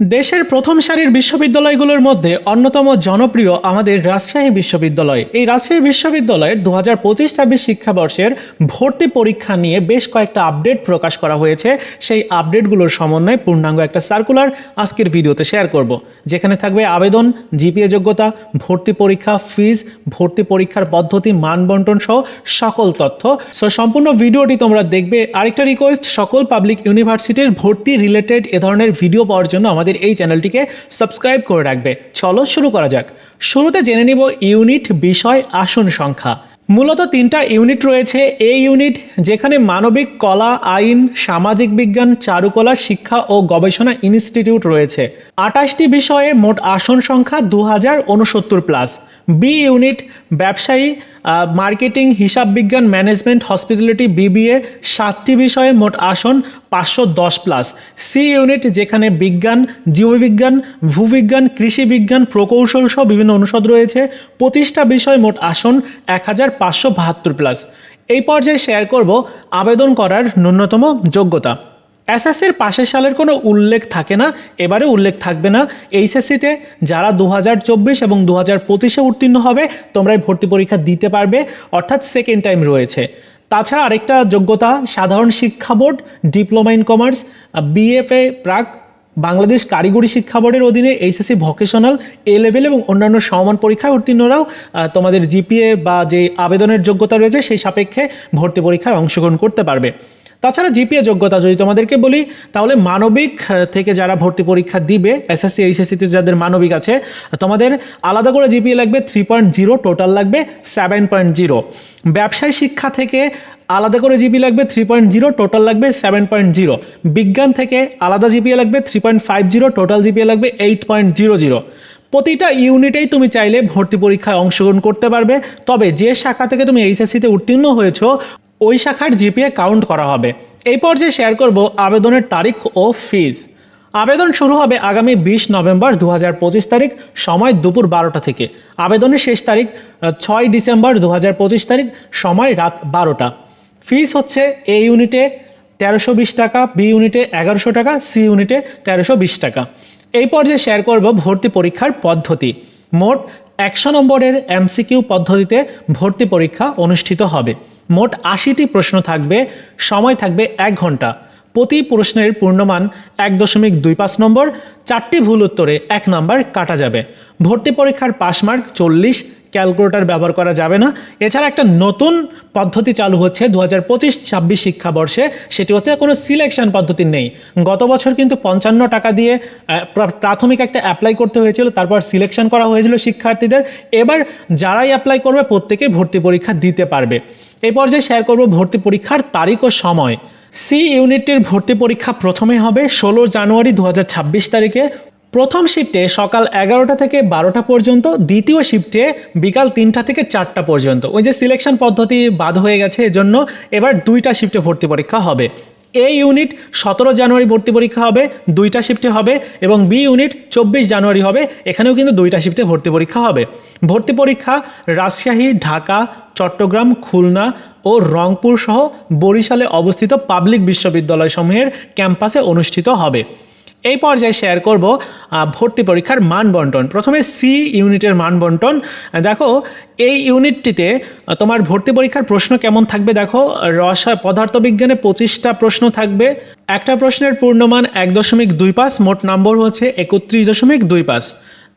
দেশের প্রথম সারির বিশ্ববিদ্যালয়গুলোর মধ্যে অন্যতম জনপ্রিয় আমাদের রাজশাহী বিশ্ববিদ্যালয়। এই রাজশাহী বিশ্ববিদ্যালয়ের দু হাজার পঁচিশ ছাব্বিশ শিক্ষাবর্ষের ভর্তি পরীক্ষা নিয়ে বেশ কয়েকটা আপডেট প্রকাশ করা হয়েছে। সেই আপডেটগুলোর সমন্বয়ে পূর্ণাঙ্গ একটা সার্কুলার আজকের ভিডিওতে শেয়ার করব, যেখানে থাকবে আবেদন, জিপিএ যোগ্যতা, ভর্তি পরীক্ষা, ফিজ, ভর্তি পরীক্ষার পদ্ধতি মানবন্টন সহ সকল তথ্য। সো সম্পূর্ণ ভিডিওটি তোমরা দেখবে। আরেকটা রিকোয়েস্ট সকল পাবলিক ইউনিভার্সিটির ভর্তি রিলেটেড এ ধরনের ভিডিও পাওয়ার জন্য আমাদের এই চ্যানেলটিকে সাবস্ক্রাইব করে রাখবে। চলো শুরু করা যাক। শুরুতে জেনে নিব ইউনিট বিষয় আসন সংখ্যা। মূলত তিনটা ইউনিট রয়েছে। এই ইউনিট যেখানে মানবিক কলা, আইন, সামাজিক বিজ্ঞান, চারুকলা, শিক্ষা ও গবেষণা ইনস্টিটিউট রয়েছে। আটাশটি বিষয়ে মোট আসন সংখ্যা দু হাজার উনসত্তর প্লাস। বি ইউনিট, ব্যবসায়ী মার্কেটিং, হিসাব বিজ্ঞান, ম্যানেজমেন্ট, হসপিটালিটি বিবিএ সাতটি বিষয়ে মোট আসন পাঁচশো দশ প্লাস সি ইউনিট যেখানে বিজ্ঞান, জীববিজ্ঞান, ভূবিজ্ঞান কৃষি বিজ্ঞান প্রকৌশল সহ বিভিন্ন অনুষদ রয়েছে, পঁচিশটা বিষয় মোট আসন এক হাজার পাঁচশো বাহাত্তর প্লাস এই পর্যায়ে শেয়ার করব আবেদন করার ন্যূনতম যোগ্যতা। এসএসসির পাশের সালের কোনো উল্লেখ থাকে না এবারে উল্লেখ থাকবে না। এইচএসসিতে যারা দু হাজার চব্বিশ এবং দু হাজার পঁচিশে উত্তীর্ণ হবে তোমরা ভর্তি পরীক্ষা দিতে পারবে, অর্থাৎ সেকেন্ড টাইম রয়েছে। তাছাড়া আরেকটা যোগ্যতা, সাধারণ শিক্ষা board, diploma in commerce, BFA প্রাক, বাংলাদেশ কারিগরি শিক্ষা বোর্ডের অধীনে এইচএসসি ভকেশনাল, এ লেভেল এবং অন্যান্য সমমান পরীক্ষায় উত্তীর্ণরাও তোমাদের জিপিএ বা যে আবেদনের যোগ্যতা রয়েছে, সেই সাপেক্ষে ভর্তি পরীক্ষায় অংশগ্রহণ করতে পারবে। তাছাড়া জিপিএ যোগ্যতা যদি তোমাদেরকে বলি, তাহলে মানবিক থেকে যারা ভর্তি পরীক্ষা দিবে এসএসসি এইচএসসিতে যাদের মানবিক আছে, তোমাদের আলাদা করে জিপিএ লাগবে থ্রি পয়েন্ট জিরো টোটাল লাগবে সেভেন পয়েন্ট জিরো ব্যবসায় শিক্ষা থেকে আলাদা করে জিপি লাগবে থ্রি পয়েন্ট জিরো টোটাল লাগবে সেভেন পয়েন্ট জিরো বিজ্ঞান থেকে আলাদা জিপিএ লাগবে three point five zero total GPA লাগবে এইট পয়েন্ট জিরো জিরো প্রতিটা ইউনিটেই তুমি চাইলে ভর্তি পরীক্ষায় অংশগ্রহণ করতে পারবে। তবে যে শাখা থেকে তুমি এইচএসসিতে উত্তীর্ণ হয়েছো ওই শাখার জিপিএ কাউন্ট করা হবে। এই পর্যায়ে শেয়ার করব আবেদনের তারিখ ও ফিজ আবেদন শুরু হবে আগামী বিশ নভেম্বর দু হাজার পঁচিশ তারিখ সময় দুপুর বারোটা থেকে। আবেদনের শেষ তারিখ ছয় ডিসেম্বর দু হাজার পঁচিশ তারিখ সময় রাত বারোটা। ফিজ হচ্ছে এ ইউনিটে তেরোশো বিশ টাকা বি ইউনিটে এগারোশো টাকা সি ইউনিটে তেরোশো বিশ টাকা। এই পর্যায়ে শেয়ার করব ভর্তি পরীক্ষার পদ্ধতি। মোট একশো নম্বরের এমসিকিউ পদ্ধতিতে ভর্তি পরীক্ষা অনুষ্ঠিত হবে। মোট আশিটি প্রশ্ন থাকবে, সময় থাকবে এক ঘণ্টা। প্রতি প্রশ্নের পূর্ণমান এক দশমিক দুই পাঁচ নম্বর, চারটি ভুল উত্তরে এক নম্বর কাটা যাবে। ভর্তি পরীক্ষার পাস মার্ক চল্লিশ ক্যালকুলেটর ব্যবহার করা যাবে না। এছাড়া একটা নতুন পদ্ধতি চালু হচ্ছে দু হাজার পঁচিশ ছাব্বিশ শিক্ষাবর্ষে। সেটি হচ্ছে কোনো সিলেকশন পদ্ধতি নেই। গত বছর কিন্তু পঞ্চান্ন টাকা দিয়ে প্রা- প্রাথমিক একটা অ্যাপ্লাই করতে হয়েছিল, তারপর সিলেকশন করা হয়েছিল শিক্ষার্থীদের। এবার যারাই অ্যাপ্লাই করবে, প্রত্যেকেই ভর্তি পরীক্ষা দিতে পারবে। এই পর্যায়ে শেয়ার করব ভর্তি পরীক্ষার তারিখ ও সময়। সি ইউনিটের ভর্তি পরীক্ষা প্রথমে হবে ষোলো জানুয়ারি দু হাজার ছাব্বিশ তারিখে। প্রথম শিফটে সকাল এগারোটা থেকে বারোটা পর্যন্ত, দ্বিতীয় শিফটে বিকাল তিনটা থেকে চারটা পর্যন্ত। ওই যে সিলেকশন পদ্ধতি বাদ হয়ে গেছে, এজন্য এবার দুইটা শিফটে ভর্তি পরীক্ষা হবে। এ ইউনিট সতেরো জানুয়ারি ভর্তি পরীক্ষা হবে, দুইটা শিফটে হবে, এবং বি ইউনিট চব্বিশ জানুয়ারি হবে, এখানেও কিন্তু দুইটা শিফটে ভর্তি পরীক্ষা হবে। ভর্তি পরীক্ষা রাজশাহী, ঢাকা, চট্টগ্রাম, খুলনা ও রংপুর সহ বরিশালে অবস্থিত পাবলিক বিশ্ববিদ্যালয় সমূহের ক্যাম্পাসে অনুষ্ঠিত হবে। এই পর্যায়ে শেয়ার করব ভর্তি পরীক্ষার মান বন্টন প্রথমে সি ইউনিটের মান বন্টন দেখো, এই ইউনিটটিতে তোমার ভর্তি পরীক্ষার প্রশ্ন কেমন থাকবে দেখো? রসায় পদার্থবিজ্ঞানে পঁচিশটা প্রশ্ন থাকবে। একটা প্রশ্নের পূর্ণমান এক দশমিক দুই পাঁচ, মোট নম্বর হচ্ছে একত্রিশ দশমিক দুই পাস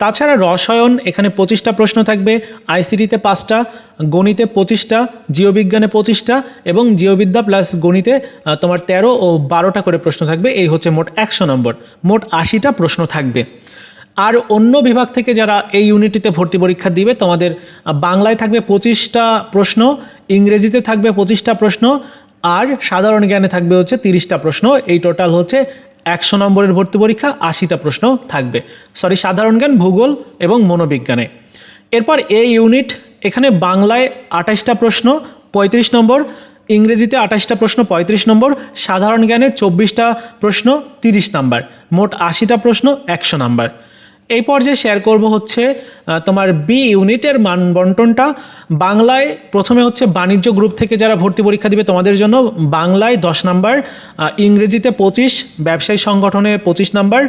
তাছাড়া রসায়ন, এখানে পঁচিশটা প্রশ্ন থাকবে, আইসিটিতে পাঁচটা, গণিতে পঁচিশটা জীববিজ্ঞানে পঁচিশটা এবং জীববিদ্যা প্লাস গণিতে তোমার তেরো ও বারোটা করে প্রশ্ন থাকবে, এই হচ্ছে মোট একশো নম্বর। মোট আশিটা প্রশ্ন থাকবে। আর অন্য বিভাগ থেকে যারা এই ইউনিটিতে ভর্তি পরীক্ষা দিবে, তোমাদের বাংলায় থাকবে পঁচিশটা প্রশ্ন, ইংরেজিতে থাকবে পঁচিশটা প্রশ্ন, আর সাধারণ জ্ঞানে থাকবে হচ্ছে তিরিশটা প্রশ্ন, এই টোটাল হচ্ছে একশো নম্বরের ভর্তি পরীক্ষা আশিটা প্রশ্ন থাকবে। সরি সাধারণ জ্ঞান, ভূগোল এবং মনোবিজ্ঞানে। এরপর এ ইউনিট এখানে বাংলায় আঠাশটা প্রশ্ন, পঁয়ত্রিশ নম্বর, ইংরেজিতে আঠাশটা প্রশ্ন, পঁয়ত্রিশ নম্বর, সাধারণ জ্ঞানে চব্বিশটা প্রশ্ন, তিরিশ নাম্বার। মোট আশিটা প্রশ্ন, একশো নাম্বার। এই পর্যায়ে শেয়ার করব হচ্ছে তোমার বি ইউনিটের মান বন্টনটা বাংলায় প্রথমে হচ্ছে বাণিজ্য গ্রুপ থেকে যারা ভর্তি পরীক্ষা দিবে তোমাদের জন্য বাংলায় দশ নাম্বার ইংরেজিতে পঁচিশ, ব্যবসায়ী সংগঠনে পঁচিশ নাম্বার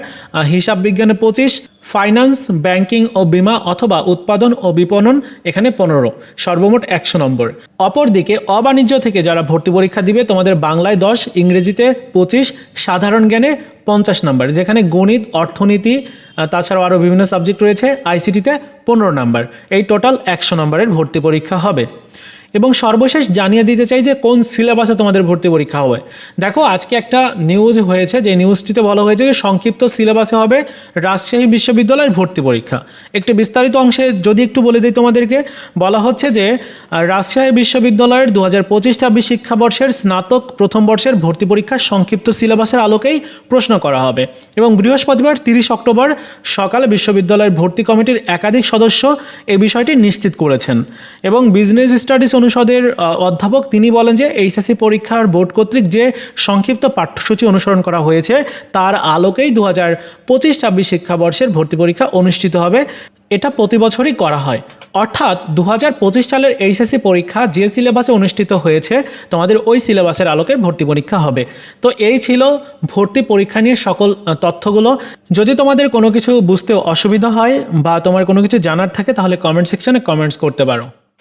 হিসাব বিজ্ঞানে পঁচিশ ফাইন্যান্স, ব্যাংকিং ও বিমা অথবা উৎপাদন ও বিপণন এখানে পনেরো, সর্বমোট একশো নম্বর। অপরদিকে, অবাণিজ্য থেকে যারা ভর্তি পরীক্ষা দিবে, তোমাদের বাংলায় দশ, ইংরেজিতে পঁচিশ, সাধারণ জ্ঞানে পঞ্চাশ নাম্বার, যেখানে গণিত, অর্থনীতি তাছাড়াও আরও বিভিন্ন সাবজেক্ট রয়েছে, আইসিটিতে পনেরো নাম্বার। এই টোটাল একশো নম্বরের ভর্তি পরীক্ষা হবে। এবং সর্বশেষ জানিয়ে দিতে চাই যে কোন সিলেবাসে তোমাদের ভর্তি পরীক্ষা হবে। দেখো, আজকে একটা নিউজ হয়েছে, যে নিউজটিতে বলা হয়েছে যে সংক্ষিপ্ত সিলেবাসে হবে রাজশাহী বিশ্ববিদ্যালয়ের ভর্তি পরীক্ষা। একটি বিস্তারিত অংশে যদি একটু বলে দিই তোমাদেরকে, বলা হচ্ছে যে রাজশাহী বিশ্ববিদ্যালয়ের দু হাজার পঁচিশ ছাব্বিশ শিক্ষাবর্ষের স্নাতক প্রথম বর্ষের ভর্তি পরীক্ষার সংক্ষিপ্ত সিলেবাসের আলোকেই প্রশ্ন করা হবে। এবং বৃহস্পতিবার তিরিশ অক্টোবর সকালে বিশ্ববিদ্যালয়ের ভর্তি কমিটির একাধিক সদস্য এই বিষয়টি নিশ্চিত করেছেন। এবং বিজনেস স্টাডিজ অনুষদের অধ্যাপক তিনি বলেন যে এইচএসসি পরীক্ষার বোর্ড কর্তৃক যে সংক্ষিপ্ত পাঠ্যসূচি অনুসরণ করা হয়েছে, তার আলোকেই দু হাজার পঁচিশ ছাব্বিশ শিক্ষাবর্ষের ভর্তি পরীক্ষা অনুষ্ঠিত হবে। এটা প্রতি বছরই করা হয়। অর্থাৎ দু হাজার পঁচিশ সালের এইচএসসি পরীক্ষা যে সিলেবাসে অনুষ্ঠিত হয়েছে, তোমাদের ওই সিলেবাসের আলোকে ভর্তি পরীক্ষা হবে। তো এই ছিল ভর্তি পরীক্ষা নিয়ে সকল তথ্যগুলো। যদি তোমাদের কোনো কিছু বুঝতে অসুবিধা হয় বা তোমার কোনো কিছু জানার থাকে, তাহলে কমেন্ট সেকশনে কমেন্টস করতে পারো।